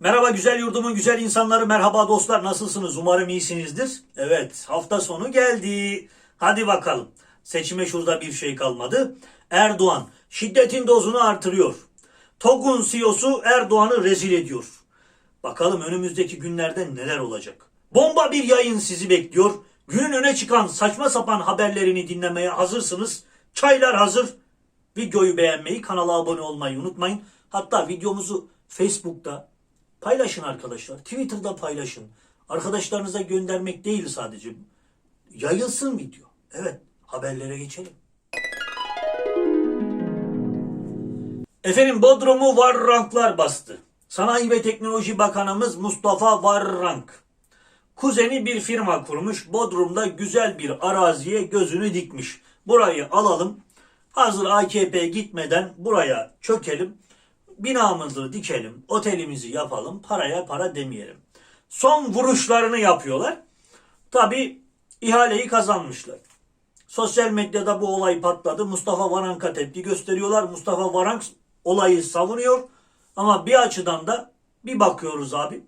Merhaba güzel yurdumun güzel insanları, merhaba dostlar nasılsınız? Umarım iyisinizdir. Evet hafta sonu geldi. Hadi bakalım. Seçime şurada bir şey kalmadı. Erdoğan şiddetin dozunu artırıyor. TOG'un CEO'su Erdoğan'ı rezil ediyor. Bakalım önümüzdeki günlerde neler olacak. Bomba bir yayın sizi bekliyor. Günün öne çıkan saçma sapan haberlerini dinlemeye hazırsınız. Çaylar hazır. Videoyu beğenmeyi, kanala abone olmayı unutmayın. Hatta videomuzu Facebook'ta paylaşın arkadaşlar. Twitter'da paylaşın. Arkadaşlarınıza göndermek değil sadece. Yayılsın video. Evet, haberlere geçelim. Efendim Bodrum'u Varranklar bastı. Sanayi ve Teknoloji Bakanımız Mustafa Varrank. Kuzeni bir firma kurmuş. Bodrum'da güzel bir araziye gözünü dikmiş. Burayı alalım. Hazır AKP gitmeden buraya çökelim. Binamızı dikelim. Otelimizi yapalım. Paraya para demeyelim. Son vuruşlarını yapıyorlar. Tabi ihaleyi kazanmışlar. Sosyal medyada bu olay patladı. Mustafa Varank'a tepki gösteriyorlar. Mustafa Varank olayı savunuyor. Ama bir açıdan da bir bakıyoruz abi.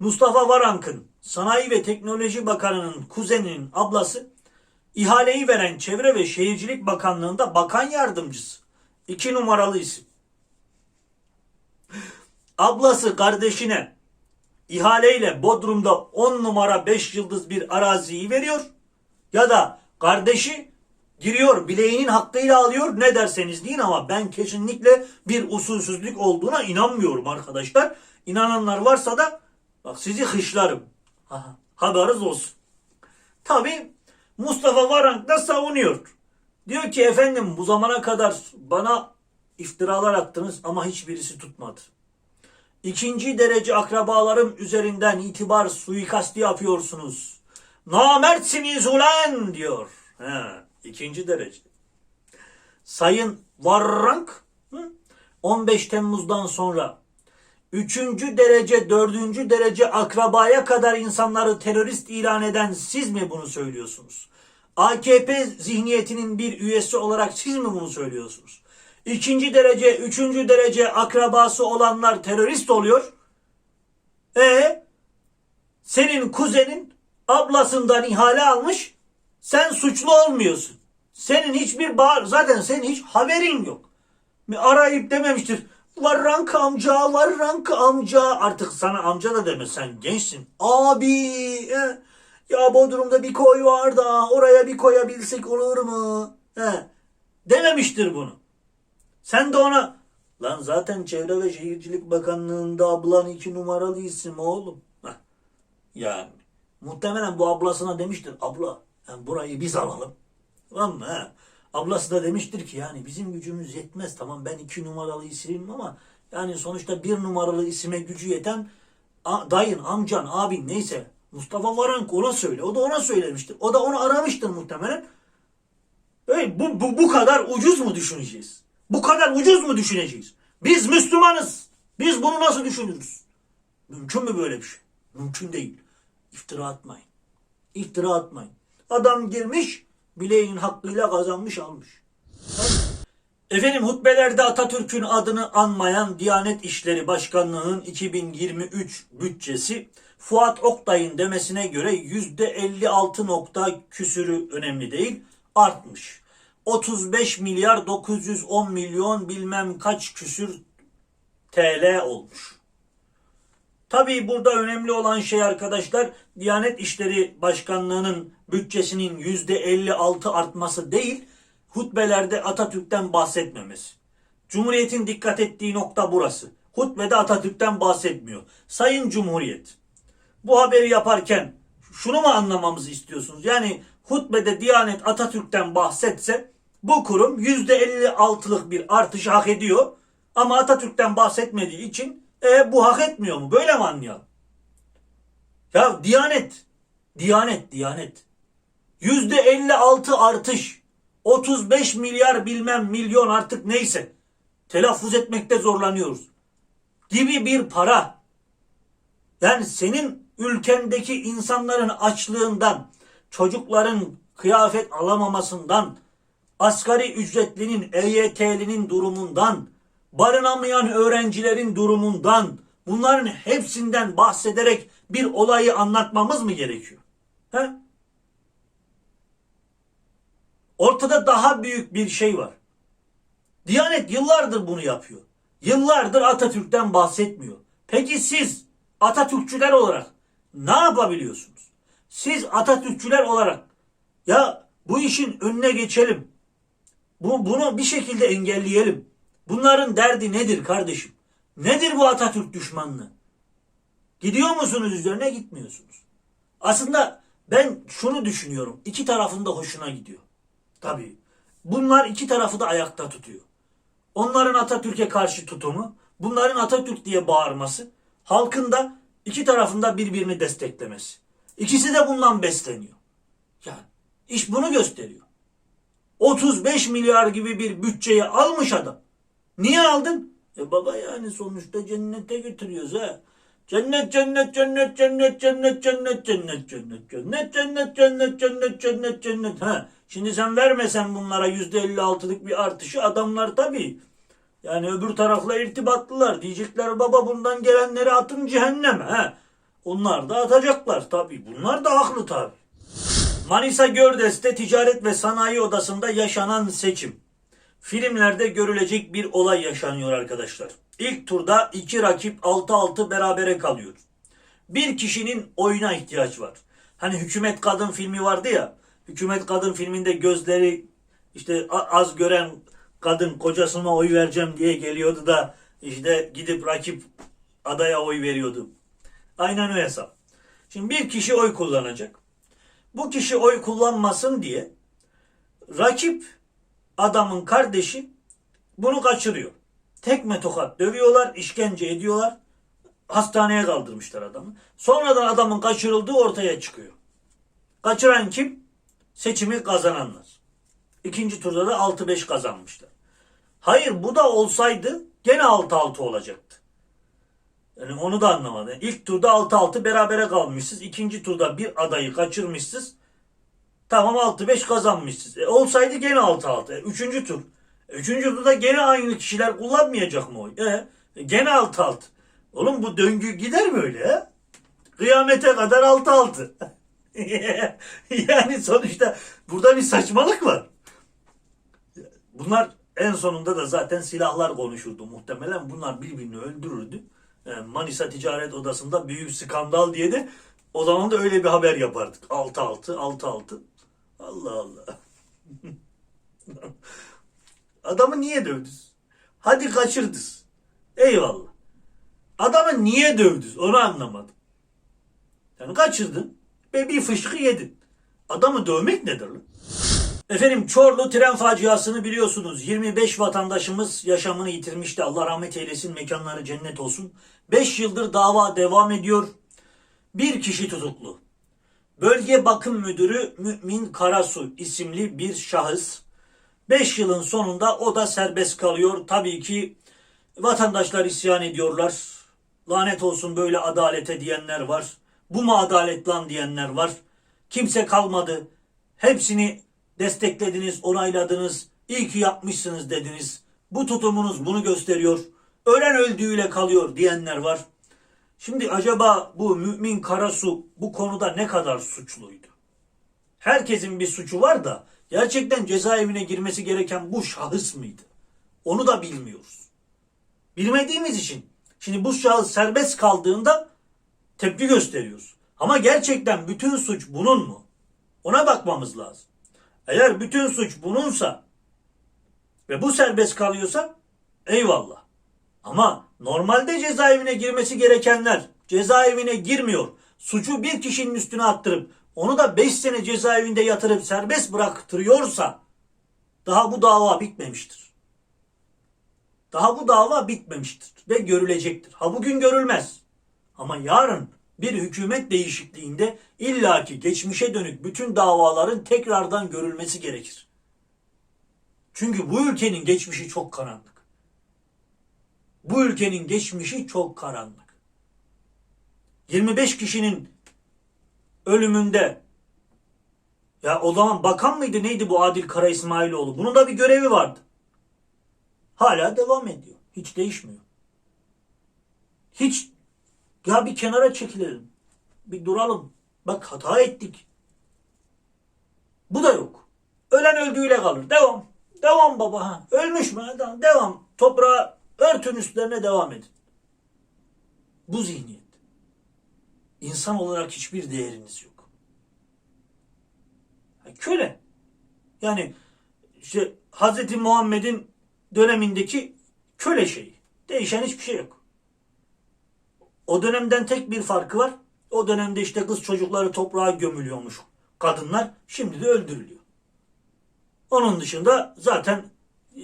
Mustafa Varank'ın Sanayi ve Teknoloji Bakanı'nın kuzeninin ablası ihaleyi veren Çevre ve Şehircilik Bakanlığı'nda bakan yardımcısı. İki numaralı isim. Ablası kardeşine ihaleyle Bodrum'da 10 numara 5 yıldız bir araziyi veriyor. Ya da kardeşi giriyor bileğinin hakkıyla alıyor ne derseniz deyin ama ben kesinlikle bir usulsüzlük olduğuna inanmıyorum arkadaşlar. İnananlar varsa da bak sizi hışlarım. Aha, haberiniz olsun. Tabi Mustafa Varank da savunuyor. Diyor ki efendim bu zamana kadar bana iftiralar attınız ama hiçbirisi tutmadı. İkinci derece akrabalarım üzerinden itibar suikasti yapıyorsunuz. Namertsiniz ulan diyor. He, ikinci derece. Sayın Varrank hı, 15 Temmuz'dan sonra üçüncü derece, dördüncü derece akrabaya kadar insanları terörist ilan eden siz mi bunu söylüyorsunuz? AKP zihniyetinin bir üyesi olarak siz mi bunu söylüyorsunuz? İkinci derece, üçüncü derece akrabası olanlar terörist oluyor. E senin kuzenin ablasından ihale almış. Sen suçlu olmuyorsun. Senin hiçbir bağ, zaten senin hiç haberin yok. Arayıp dememiştir. Varrank amca, varrank amca. Artık sana amca da deme sen gençsin. Abi e, ya Bodrum'da bir koy var da oraya bir koyabilsek olur mu? He, dememiştir bunu. Sen de ona lan zaten Çevre ve Şehircilik Bakanlığı'nda ablan iki numaralı isim oğlum. Heh. Yani muhtemelen bu ablasına demiştir abla yani burayı biz alalım. Tamam mı? Ablası da demiştir ki yani bizim gücümüz yetmez tamam ben iki numaralı isimim ama yani sonuçta bir numaralı isime gücü yeten dayın, amcan, abin neyse Mustafa Varank ona söyle. O da ona söylemiştir. O da onu aramıştır muhtemelen. Öyle, bu, bu, bu kadar ucuz mu düşüneceğiz? Bu kadar ucuz mu düşüneceğiz? Biz Müslümanız. Biz bunu nasıl düşünürüz? Mümkün mü böyle bir şey? Mümkün değil. İftira atmayın. İftira atmayın. Adam girmiş, bileğinin hakkıyla kazanmış almış. Efendim hutbelerde Atatürk'ün adını anmayan Diyanet İşleri Başkanlığı'nın 2023 bütçesi Fuat Oktay'ın demesine göre %56 nokta küsürü önemli değil artmış. 35 milyar 910 milyon bilmem kaç küsür TL olmuş. Tabii burada önemli olan şey arkadaşlar Diyanet İşleri Başkanlığı'nın bütçesinin %56 artması değil, hutbelerde Atatürk'ten bahsetmemesi. Cumhuriyet'in dikkat ettiği nokta burası. Hutbede Atatürk'ten bahsetmiyor. Sayın Cumhuriyet, bu haberi yaparken şunu mu anlamamızı istiyorsunuz? Yani hutbede Diyanet Atatürk'ten bahsetse bu kurum %56'lık bir artışı hak ediyor. Ama Atatürk'ten bahsetmediği için e, bu hak etmiyor mu? Böyle mi anlayalım? Ya Diyanet, Diyanet, Diyanet. %56 artış. 35 milyar bilmem milyon artık neyse. Telaffuz etmekte zorlanıyoruz. Gibi bir para. Yani senin ülkendeki insanların açlığından, çocukların kıyafet alamamasından, asgari ücretlinin, EYT'linin durumundan, barınamayan öğrencilerin durumundan, bunların hepsinden bahsederek bir olayı anlatmamız mı gerekiyor? He? Ortada daha büyük bir şey var. Diyanet yıllardır bunu yapıyor. Yıllardır Atatürk'ten bahsetmiyor. Peki siz Atatürkçüler olarak ne yapabiliyorsunuz? Siz Atatürkçüler olarak ya bu işin önüne geçelim. Bu, bunu bir şekilde engelleyelim. Bunların derdi nedir kardeşim? Nedir bu Atatürk düşmanlığı? Gidiyor musunuz üzerine gitmiyorsunuz. Aslında ben şunu düşünüyorum. İki tarafın da hoşuna gidiyor. Tabii. Bunlar iki tarafı da ayakta tutuyor. Onların Atatürk'e karşı tutumu, bunların Atatürk diye bağırması, halkın da iki tarafında birbirini desteklemesi. İkisi de bundan besleniyor. Yani iş bunu gösteriyor. 35 milyar gibi bir bütçeyi almış adam. Niye aldın? E baba yani sonuçta cennete götürüyoruz ha. Cennet cennet cennet cennet cennet cennet cennet cennet cennet cennet cennet cennet cennet cennet ha. Şimdi sen vermesen bunlara yüzde elli altılık bir artışı adamlar tabii. Yani öbür tarafla irtibatlılar. Diyecekler baba bundan gelenleri atın cehenneme. ha. Onlar da atacaklar tabii. Bunlar da haklı tabii. Manisa Gördes'te Ticaret ve Sanayi Odası'nda yaşanan seçim. Filmlerde görülecek bir olay yaşanıyor arkadaşlar. İlk turda iki rakip 6-6 berabere kalıyor. Bir kişinin oyuna ihtiyaç var. Hani Hükümet Kadın filmi vardı ya. Hükümet Kadın filminde gözleri işte az gören kadın kocasına oy vereceğim diye geliyordu da işte gidip rakip adaya oy veriyordu. Aynen o hesap. Şimdi bir kişi oy kullanacak. Bu kişi oy kullanmasın diye rakip adamın kardeşi bunu kaçırıyor. Tekme tokat dövüyorlar, işkence ediyorlar. Hastaneye kaldırmışlar adamı. Sonradan adamın kaçırıldığı ortaya çıkıyor. Kaçıran kim? Seçimi kazananlar. İkinci turda da 6-5 kazanmışlar. Hayır bu da olsaydı gene 6-6 olacaktı. Yani onu da anlamadım. İlk turda 6-6 berabere kalmışsınız. İkinci turda bir adayı kaçırmışsınız. Tamam 6-5 kazanmışsınız. E, olsaydı gene 6-6. E, üçüncü tur. E, üçüncü turda gene aynı kişiler kullanmayacak mı oy? E, e, gene 6-6. Oğlum bu döngü gider mi öyle he? Kıyamete kadar 6-6. yani sonuçta burada bir saçmalık var. Bunlar en sonunda da zaten silahlar konuşurdu muhtemelen. Bunlar birbirini öldürürdü. Yani Manisa Ticaret Odası'nda büyük skandal diye de o zaman da öyle bir haber yapardık. 6-6, 6-6. Allah Allah. Adamı niye dövdünüz? Hadi kaçırdınız. Eyvallah. Adamı niye dövdünüz? Onu anlamadım. Yani kaçırdın ve bir fışkı yedin. Adamı dövmek nedir lan? Efendim Çorlu tren faciasını biliyorsunuz. 25 vatandaşımız yaşamını yitirmişti. Allah rahmet eylesin, mekanları cennet olsun. 5 yıldır dava devam ediyor. Bir kişi tutuklu. Bölge Bakım Müdürü Mümin Karasu isimli bir şahıs. 5 yılın sonunda o da serbest kalıyor. Tabii ki vatandaşlar isyan ediyorlar. Lanet olsun böyle adalete diyenler var. Bu mu adalet lan diyenler var. Kimse kalmadı. Hepsini desteklediniz, onayladınız. İyi ki yapmışsınız dediniz. Bu tutumunuz bunu gösteriyor. Ölen öldüğüyle kalıyor diyenler var. Şimdi acaba bu mümin Karasu bu konuda ne kadar suçluydu? Herkesin bir suçu var da gerçekten cezaevine girmesi gereken bu şahıs mıydı? Onu da bilmiyoruz. Bilmediğimiz için şimdi bu şahıs serbest kaldığında tepki gösteriyoruz. Ama gerçekten bütün suç bunun mu? Ona bakmamız lazım. Eğer bütün suç bununsa ve bu serbest kalıyorsa eyvallah. Ama normalde cezaevine girmesi gerekenler cezaevine girmiyor. Suçu bir kişinin üstüne attırıp onu da 5 sene cezaevinde yatırıp serbest bıraktırıyorsa daha bu dava bitmemiştir. Daha bu dava bitmemiştir ve görülecektir. Ha bugün görülmez. Ama yarın bir hükümet değişikliğinde illaki geçmişe dönük bütün davaların tekrardan görülmesi gerekir. Çünkü bu ülkenin geçmişi çok karanlık. Bu ülkenin geçmişi çok karanlık. 25 kişinin ölümünde ya o zaman bakan mıydı neydi bu Adil Kara İsmailoğlu? Bunun da bir görevi vardı. Hala devam ediyor. Hiç değişmiyor. Hiç Ya bir kenara çekilelim. Bir duralım. Bak hata ettik. Bu da yok. Ölen öldüğüyle kalır. Devam. Devam baba. Ha. Ölmüş mü? Devam. Toprağa örtün üstlerine devam edin. Bu zihniyet. İnsan olarak hiçbir değeriniz yok. Köle. Yani işte Hazreti Muhammed'in dönemindeki köle şeyi. Değişen hiçbir şey yok. O dönemden tek bir farkı var. O dönemde işte kız çocukları toprağa gömülüyormuş kadınlar. Şimdi de öldürülüyor. Onun dışında zaten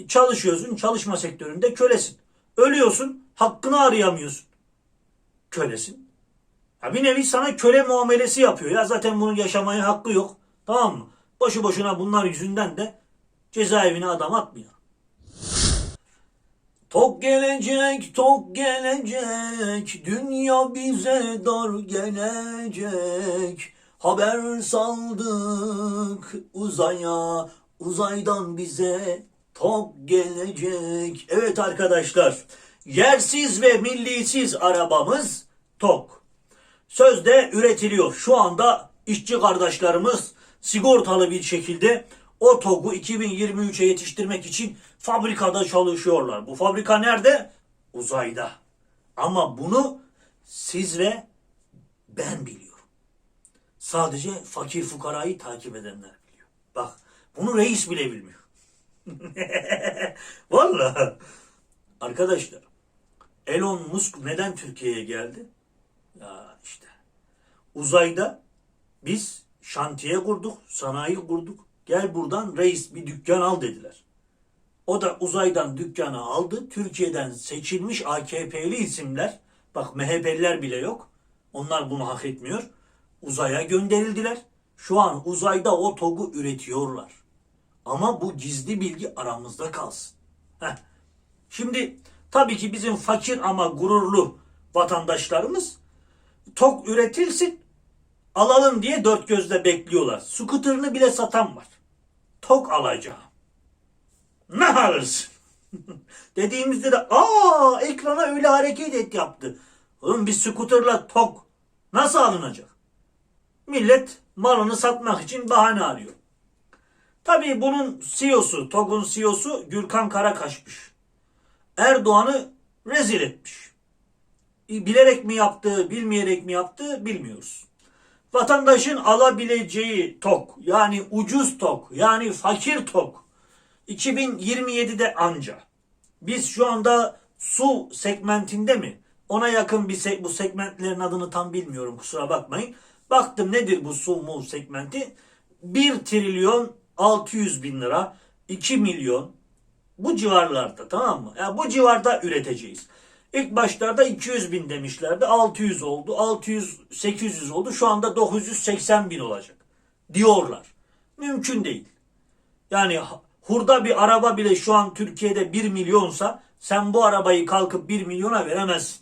çalışıyorsun, çalışma sektöründe kölesin. Ölüyorsun, hakkını arayamıyorsun. Kölesin. Ya bir nevi sana köle muamelesi yapıyor. Ya zaten bunun yaşamaya hakkı yok. Tamam mı? Boşu boşuna bunlar yüzünden de cezaevine adam atmıyor. Tok gelecek, tok gelecek, dünya bize dar gelecek. Haber saldık uzaya, uzaydan bize tok gelecek. Evet arkadaşlar, yersiz ve millisiz arabamız tok. Sözde üretiliyor. Şu anda işçi kardeşlerimiz sigortalı bir şekilde o TOG'u 2023'e yetiştirmek için fabrikada çalışıyorlar. Bu fabrika nerede? Uzayda. Ama bunu siz ve ben biliyorum. Sadece fakir fukarayı takip edenler biliyor. Bak bunu reis bile bilmiyor. Vallahi. Arkadaşlar Elon Musk neden Türkiye'ye geldi? Ya işte uzayda biz şantiye kurduk, sanayi kurduk. Gel buradan reis bir dükkan al dediler. O da uzaydan dükkanı aldı. Türkiye'den seçilmiş AKP'li isimler, bak MHP'liler bile yok. Onlar bunu hak etmiyor. Uzaya gönderildiler. Şu an uzayda o TOG'u üretiyorlar. Ama bu gizli bilgi aramızda kalsın. Heh. Şimdi tabii ki bizim fakir ama gururlu vatandaşlarımız tok üretilsin alalım diye dört gözle bekliyorlar. Skuterını bile satan var. Tok alacağım. Alırsın? Dediğimizde de aa ekrana öyle hareket et yaptı. Oğlum bir skuterla tok nasıl alınacak? Millet malını satmak için bahane arıyor. Tabii bunun CEO'su, TOG'un CEO'su Gürkan Karakaş'mış. Erdoğan'ı rezil etmiş. Bilerek mi yaptı, bilmeyerek mi yaptı bilmiyoruz. Vatandaşın alabileceği tok, yani ucuz tok, yani fakir tok 2027'de anca. Biz şu anda su segmentinde mi? Ona yakın bir se- bu segmentlerin adını tam bilmiyorum kusura bakmayın. Baktım nedir bu su mu segmenti? 1 trilyon 600 bin lira, 2 milyon bu civarlarda tamam mı? Yani bu civarda üreteceğiz. İlk başlarda 200 bin demişlerdi. 600 oldu. 600, 800 oldu. Şu anda 980 bin olacak. Diyorlar. Mümkün değil. Yani hurda bir araba bile şu an Türkiye'de 1 milyonsa sen bu arabayı kalkıp 1 milyona veremezsin.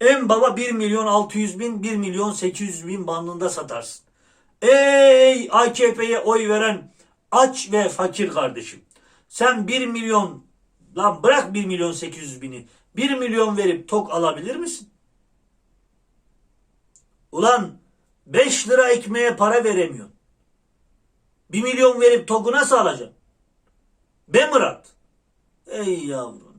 En baba 1 milyon 600 bin, 1 milyon 800 bin bandında satarsın. Ey AKP'ye oy veren aç ve fakir kardeşim. Sen 1 milyon lan bırak 1 milyon 800 bini 1 milyon verip tok alabilir misin? Ulan 5 lira ekmeğe para veremiyorsun. 1 milyon verip toku nasıl alacaksın? Be Murat. Ey yavrum.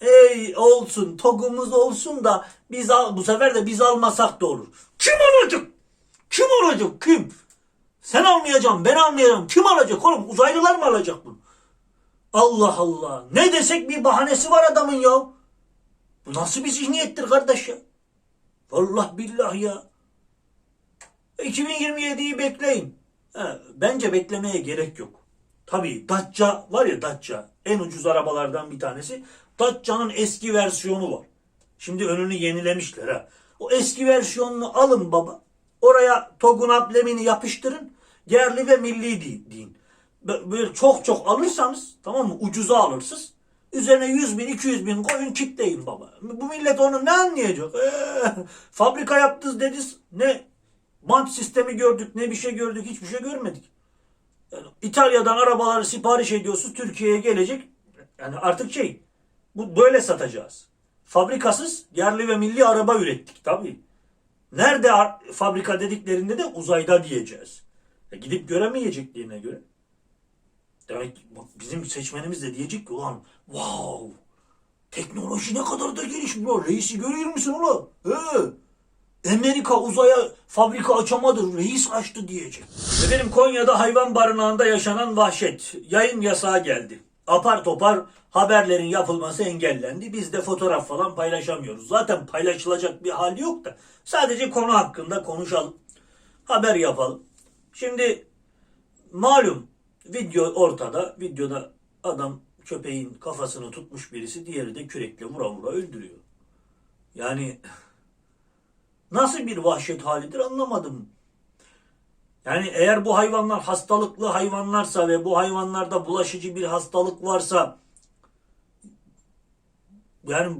Ey olsun togumuz olsun da biz al, bu sefer de biz almasak da olur. Kim alacak? Kim alacak? Kim? Sen almayacaksın, ben almayacağım. Kim alacak oğlum? Uzaylılar mı alacak bunu? Allah Allah. Ne desek bir bahanesi var adamın ya. Bu nasıl bir zihniyettir kardeş ya? Vallahi billah ya. 2027'yi bekleyin. He, bence beklemeye gerek yok. Tabii Dacia var ya Dacia. En ucuz arabalardan bir tanesi. Dacia'nın eski versiyonu var. Şimdi önünü yenilemişler ha. O eski versiyonunu alın baba. Oraya TOG'un amblemini yapıştırın. Yerli ve milli deyin. Böyle çok çok alırsanız tamam mı ucuza alırsınız. Üzerine 100 bin 200 bin koyun kitleyin baba. Bu millet onu ne anlayacak? Ee, fabrika yaptınız dediniz. Ne bant sistemi gördük ne bir şey gördük hiçbir şey görmedik. Yani İtalya'dan arabaları sipariş ediyorsunuz Türkiye'ye gelecek. Yani artık şey bu böyle satacağız. fabrikasız yerli ve milli araba ürettik tabii. Nerede fabrika dediklerinde de uzayda diyeceğiz. E gidip göremeyeceklerine göre. Demek bizim seçmenimiz de diyecek ki ulan wow teknoloji ne kadar da gelişmiş reisi görüyor musun ulan? He. Amerika uzaya fabrika açamadı, reis açtı diyecek. Efendim Konya'da hayvan barınağında yaşanan vahşet. Yayın yasağı geldi. Apar topar haberlerin yapılması engellendi. Biz de fotoğraf falan paylaşamıyoruz. Zaten paylaşılacak bir hal yok da. Sadece konu hakkında konuşalım. Haber yapalım. Şimdi malum video ortada. Videoda adam köpeğin kafasını tutmuş birisi diğeri de kürekle vura vura öldürüyor. Yani nasıl bir vahşet halidir anlamadım. Yani eğer bu hayvanlar hastalıklı hayvanlarsa ve bu hayvanlarda bulaşıcı bir hastalık varsa yani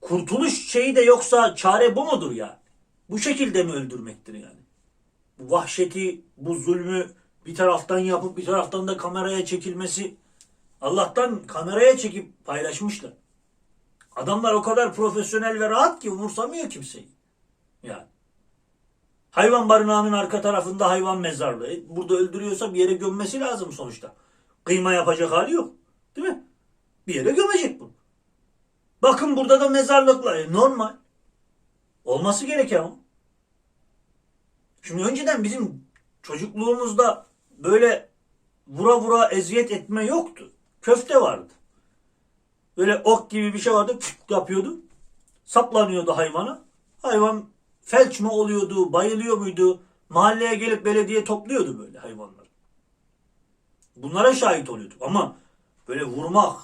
kurtuluş şeyi de yoksa çare bu mudur yani? Bu şekilde mi öldürmektir yani? Bu vahşeti, bu zulmü bir taraftan yapıp bir taraftan da kameraya çekilmesi Allah'tan kameraya çekip paylaşmışlar. Adamlar o kadar profesyonel ve rahat ki umursamıyor kimseyi. Yani. Hayvan barınağının arka tarafında hayvan mezarlığı. E, Burada öldürüyorsa bir yere gömmesi lazım sonuçta. Kıyma yapacak hali yok. Değil mi? Bir yere gömecek bunu. Bakın burada da mezarlıklar. E, normal. Olması gereken o. Şimdi önceden bizim çocukluğumuzda böyle vura vura eziyet etme yoktu. Köfte vardı. Böyle ok gibi bir şey vardı. Püf yapıyordu. Saplanıyordu hayvana. Hayvan felç mi oluyordu, bayılıyor muydu? Mahalleye gelip belediye topluyordu böyle hayvanları. Bunlara şahit oluyorduk ama böyle vurmak,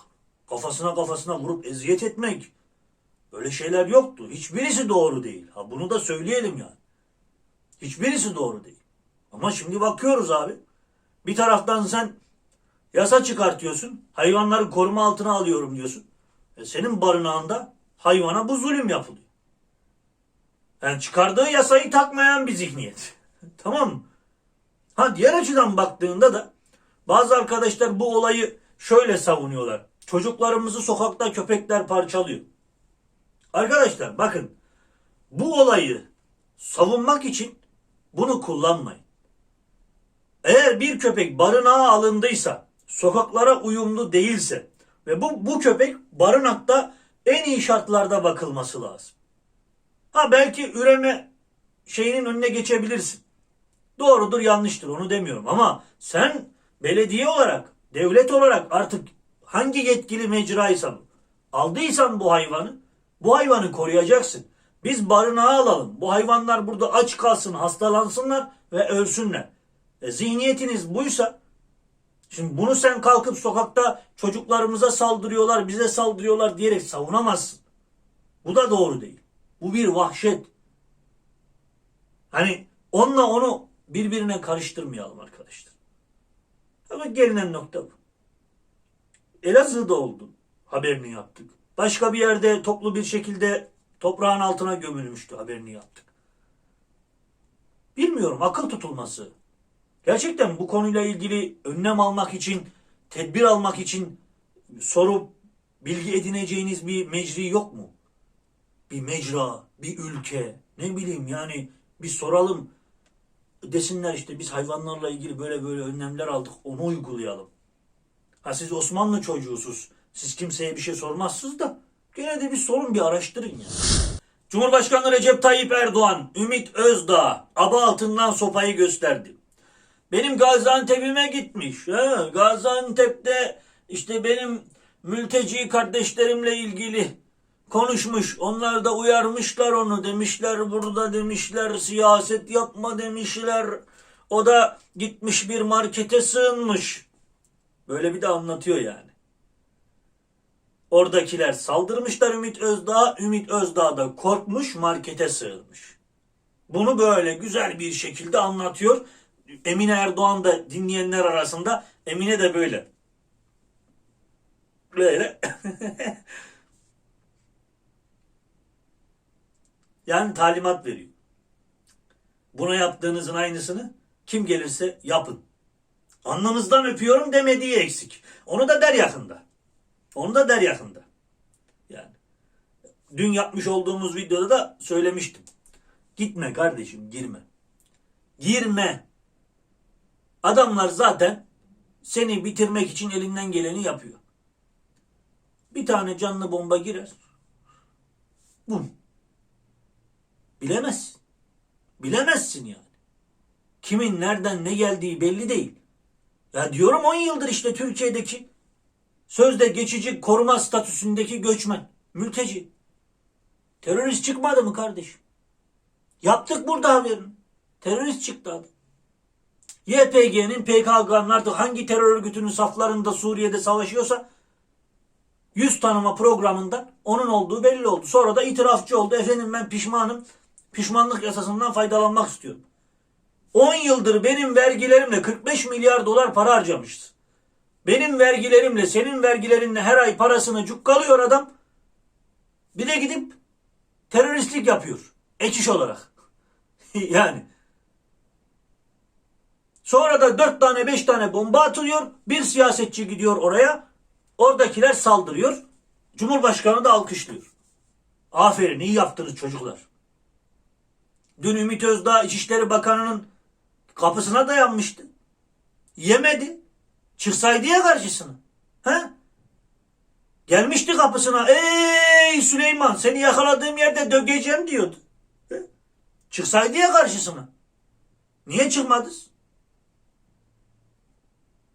kafasına kafasına vurup eziyet etmek öyle şeyler yoktu. Hiçbirisi doğru değil. Ha bunu da söyleyelim yani. Hiçbirisi doğru değil. Ama şimdi bakıyoruz abi. Bir taraftan sen yasa çıkartıyorsun. Hayvanları koruma altına alıyorum diyorsun. E senin barınağında hayvana bu zulüm yapılıyor. Yani çıkardığı yasayı takmayan bir zihniyet. tamam mı? Ha diğer açıdan baktığında da bazı arkadaşlar bu olayı şöyle savunuyorlar. Çocuklarımızı sokakta köpekler parçalıyor. Arkadaşlar bakın bu olayı savunmak için bunu kullanmayın. Eğer bir köpek barınağa alındıysa, sokaklara uyumlu değilse ve bu, bu köpek barınakta en iyi şartlarda bakılması lazım. Ha belki üreme şeyinin önüne geçebilirsin. Doğrudur yanlıştır onu demiyorum ama sen belediye olarak, devlet olarak artık hangi yetkili mecraysan aldıysan bu hayvanı, bu hayvanı koruyacaksın. Biz barınağa alalım. Bu hayvanlar burada aç kalsın, hastalansınlar ve ölsünler. E, zihniyetiniz buysa şimdi bunu sen kalkıp sokakta çocuklarımıza saldırıyorlar, bize saldırıyorlar diyerek savunamazsın. Bu da doğru değil. Bu bir vahşet. Hani onunla onu birbirine karıştırmayalım arkadaşlar. Ama gelinen nokta bu. Elazığ'da oldu. Haberini yaptık. Başka bir yerde toplu bir şekilde toprağın altına gömülmüştü. Haberini yaptık. Bilmiyorum akıl tutulması. Gerçekten bu konuyla ilgili önlem almak için, tedbir almak için sorup bilgi edineceğiniz bir mecri yok mu? Bir mecra, bir ülke, ne bileyim yani bir soralım. Desinler işte biz hayvanlarla ilgili böyle böyle önlemler aldık onu uygulayalım. Ha siz Osmanlı çocuğusuz. Siz kimseye bir şey sormazsınız da gene de bir sorun bir araştırın ya. Cumhurbaşkanı Recep Tayyip Erdoğan, Ümit Özdağ aba altından sopayı gösterdi. Benim Gaziantep'ime gitmiş. Ha, Gaziantep'te işte benim mülteci kardeşlerimle ilgili konuşmuş. Onlar da uyarmışlar onu. Demişler burada demişler siyaset yapma demişler. O da gitmiş bir markete sığınmış. Böyle bir de anlatıyor yani. Oradakiler saldırmışlar Ümit Özdağ. Ümit Özdağ da korkmuş markete sığınmış. Bunu böyle güzel bir şekilde anlatıyor. Emine Erdoğan da dinleyenler arasında Emine de böyle. Böyle. Yani talimat veriyor. Buna yaptığınızın aynısını kim gelirse yapın. Alnınızdan öpüyorum demediği eksik. Onu da der yakında. Onu da der yakında. Yani dün yapmış olduğumuz videoda da söylemiştim. Gitme kardeşim girme. Girme. Adamlar zaten seni bitirmek için elinden geleni yapıyor. Bir tane canlı bomba girer. Bum. Bilemezsin. Bilemezsin yani. Kimin nereden ne geldiği belli değil. Ya diyorum 10 yıldır işte Türkiye'deki sözde geçici koruma statüsündeki göçmen, mülteci. Terörist çıkmadı mı kardeşim? Yaptık burada haberini. Terörist çıktı adam. YPG'nin PKK'nın artık hangi terör örgütünün saflarında Suriye'de savaşıyorsa yüz tanıma programından onun olduğu belli oldu. Sonra da itirafçı oldu. Efendim ben pişmanım. Pişmanlık yasasından faydalanmak istiyorum. 10 yıldır benim vergilerimle 45 milyar dolar para harcamışız. Benim vergilerimle senin vergilerinle her ay parasını cukkalıyor adam. Bir de gidip teröristlik yapıyor. Ek iş olarak. yani. Sonra da 4 tane 5 tane bomba atılıyor. Bir siyasetçi gidiyor oraya. Oradakiler saldırıyor. Cumhurbaşkanı da alkışlıyor. Aferin iyi yaptınız çocuklar. Dün Ümit Özdağ İçişleri Bakanı'nın kapısına dayanmıştı. Yemedi. Çıksaydı ya karşısına. He? Gelmişti kapısına. Ey Süleyman seni yakaladığım yerde dögeceğim diyordu. He? Çıksaydı ya karşısına. Niye çıkmadınız?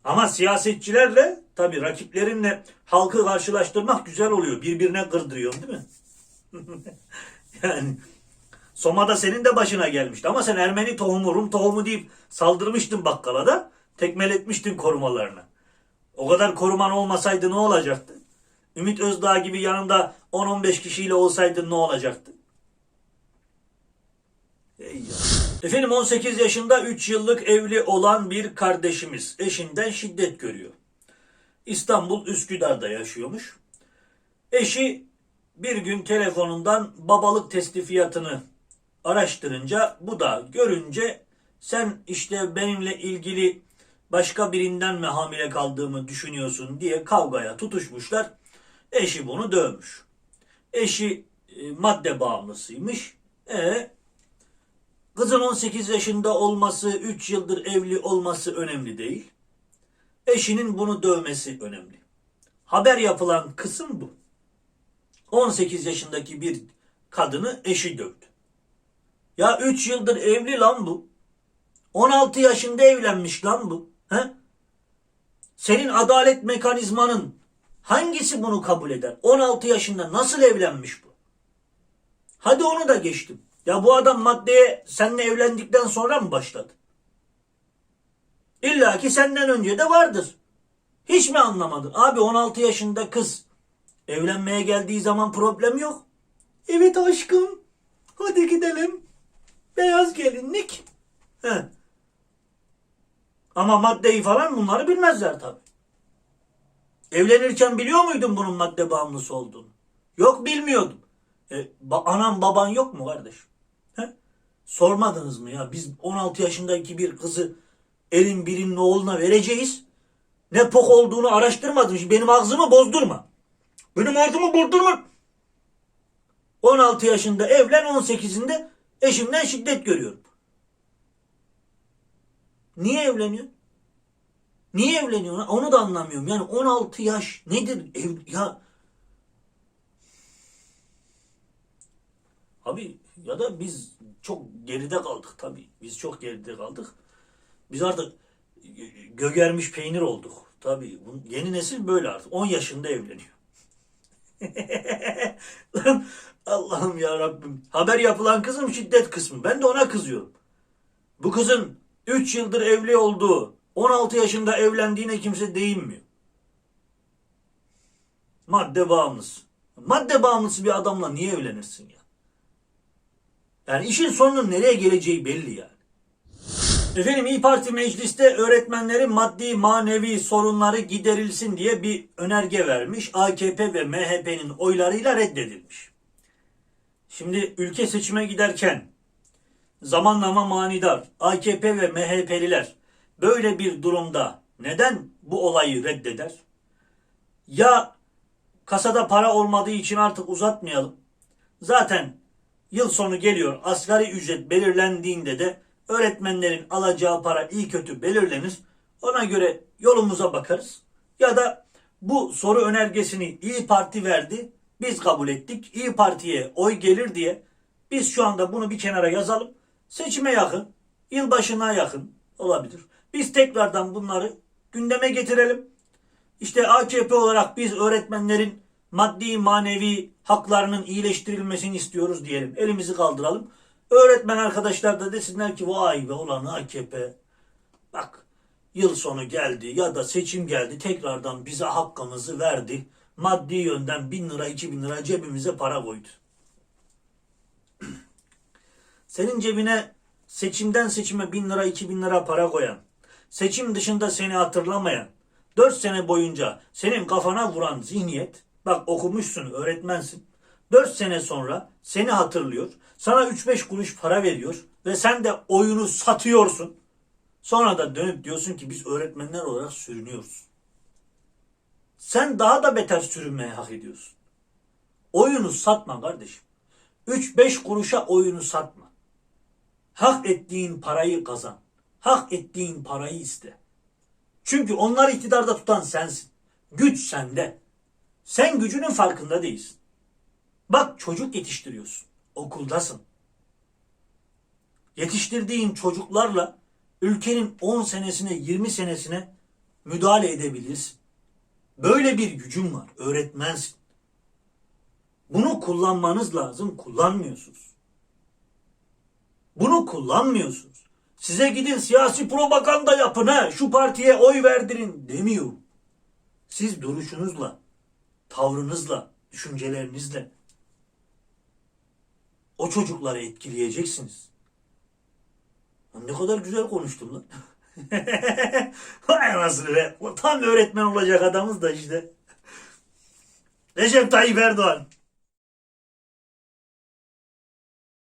Ama siyasetçilerle tabi rakiplerinle halkı karşılaştırmak güzel oluyor. Birbirine kırdırıyor değil mi? yani Soma'da senin de başına gelmişti ama sen Ermeni tohumu, Rum tohumu deyip saldırmıştın bakkala da tekmeletmiştin korumalarını. O kadar koruman olmasaydı ne olacaktı? Ümit Özdağ gibi yanında 10-15 kişiyle olsaydın ne olacaktı? Ey ya. Efendim 18 yaşında 3 yıllık evli olan bir kardeşimiz eşinden şiddet görüyor. İstanbul Üsküdar'da yaşıyormuş. Eşi bir gün telefonundan babalık testi fiyatını araştırınca bu da görünce sen işte benimle ilgili başka birinden mi hamile kaldığımı düşünüyorsun diye kavgaya tutuşmuşlar. Eşi bunu dövmüş. Eşi e, madde bağımlısıymış. E kızın 18 yaşında olması, 3 yıldır evli olması önemli değil. Eşinin bunu dövmesi önemli. Haber yapılan kısım bu. 18 yaşındaki bir kadını eşi dövdü. Ya 3 yıldır evli lan bu. 16 yaşında evlenmiş lan bu. He? Senin adalet mekanizmanın hangisi bunu kabul eder? 16 yaşında nasıl evlenmiş bu? Hadi onu da geçtim. Ya bu adam maddeye seninle evlendikten sonra mı başladı? İlla ki senden önce de vardır. Hiç mi anlamadın? Abi 16 yaşında kız evlenmeye geldiği zaman problem yok. Evet aşkım. Hadi gidelim. Beyaz gelinlik. He. Ama maddeyi falan bunları bilmezler tabi. Evlenirken biliyor muydun bunun madde bağımlısı olduğunu? Yok bilmiyordum. E, ba- anan baban yok mu kardeş? He? Sormadınız mı ya? Biz 16 yaşındaki bir kızı elin birinin oğluna vereceğiz. Ne pok olduğunu araştırmadın. Şimdi Benim ağzımı bozdurma. Benim ağzımı bozdurma. 16 yaşında evlen 18'inde eşimden şiddet görüyorum. Niye evleniyor? Niye evleniyor? Onu da anlamıyorum. Yani 16 yaş nedir? Ev, ya Abi ya da biz çok geride kaldık tabii. Biz çok geride kaldık. Biz artık gögermiş peynir olduk. Tabii yeni nesil böyle artık. 10 yaşında evleniyor. Allah'ım ya Rabbim. Haber yapılan kızım şiddet kısmı. Ben de ona kızıyorum. Bu kızın 3 yıldır evli olduğu, 16 yaşında evlendiğine kimse değinmiyor. Madde bağımlısı. Madde bağımlısı bir adamla niye evlenirsin ya? Yani işin sonunun nereye geleceği belli yani. Efendim İyi Parti mecliste öğretmenlerin maddi manevi sorunları giderilsin diye bir önerge vermiş. AKP ve MHP'nin oylarıyla reddedilmiş. Şimdi ülke seçime giderken zamanlama manidar AKP ve MHP'liler böyle bir durumda neden bu olayı reddeder? Ya kasada para olmadığı için artık uzatmayalım. Zaten yıl sonu geliyor. Asgari ücret belirlendiğinde de öğretmenlerin alacağı para iyi kötü belirlenir. Ona göre yolumuza bakarız. Ya da bu soru önergesini İyi Parti verdi. Biz kabul ettik. İyi Parti'ye oy gelir diye biz şu anda bunu bir kenara yazalım. Seçime yakın, yılbaşına yakın olabilir. Biz tekrardan bunları gündeme getirelim. İşte AKP olarak biz öğretmenlerin maddi manevi haklarının iyileştirilmesini istiyoruz diyelim. Elimizi kaldıralım. Öğretmen arkadaşlar da desinler ki vay be ulan AKP. Bak yıl sonu geldi ya da seçim geldi tekrardan bize hakkımızı verdi. Maddi yönden bin lira iki bin lira cebimize para koydu. Senin cebine seçimden seçime bin lira iki bin lira para koyan, seçim dışında seni hatırlamayan, dört sene boyunca senin kafana vuran zihniyet, bak okumuşsun, öğretmensin, dört sene sonra seni hatırlıyor, sana üç beş kuruş para veriyor ve sen de oyunu satıyorsun. Sonra da dönüp diyorsun ki biz öğretmenler olarak sürünüyoruz. Sen daha da beter sürünmeye hak ediyorsun. Oyunu satma kardeşim. 3-5 kuruşa oyunu satma. Hak ettiğin parayı kazan. Hak ettiğin parayı iste. Çünkü onları iktidarda tutan sensin. Güç sende. Sen gücünün farkında değilsin. Bak çocuk yetiştiriyorsun. Okuldasın. Yetiştirdiğin çocuklarla ülkenin 10 senesine 20 senesine müdahale edebilirsin. Böyle bir gücün var. Öğretmensin. Bunu kullanmanız lazım. Kullanmıyorsunuz. Bunu kullanmıyorsunuz. Size gidin siyasi propaganda yapın ha. Şu partiye oy verdirin demiyorum. Siz duruşunuzla, tavrınızla, düşüncelerinizle o çocukları etkileyeceksiniz. Ne kadar güzel konuştum lan. Vay anasını be. Tam öğretmen olacak adamız da işte. Recep Tayyip Erdoğan.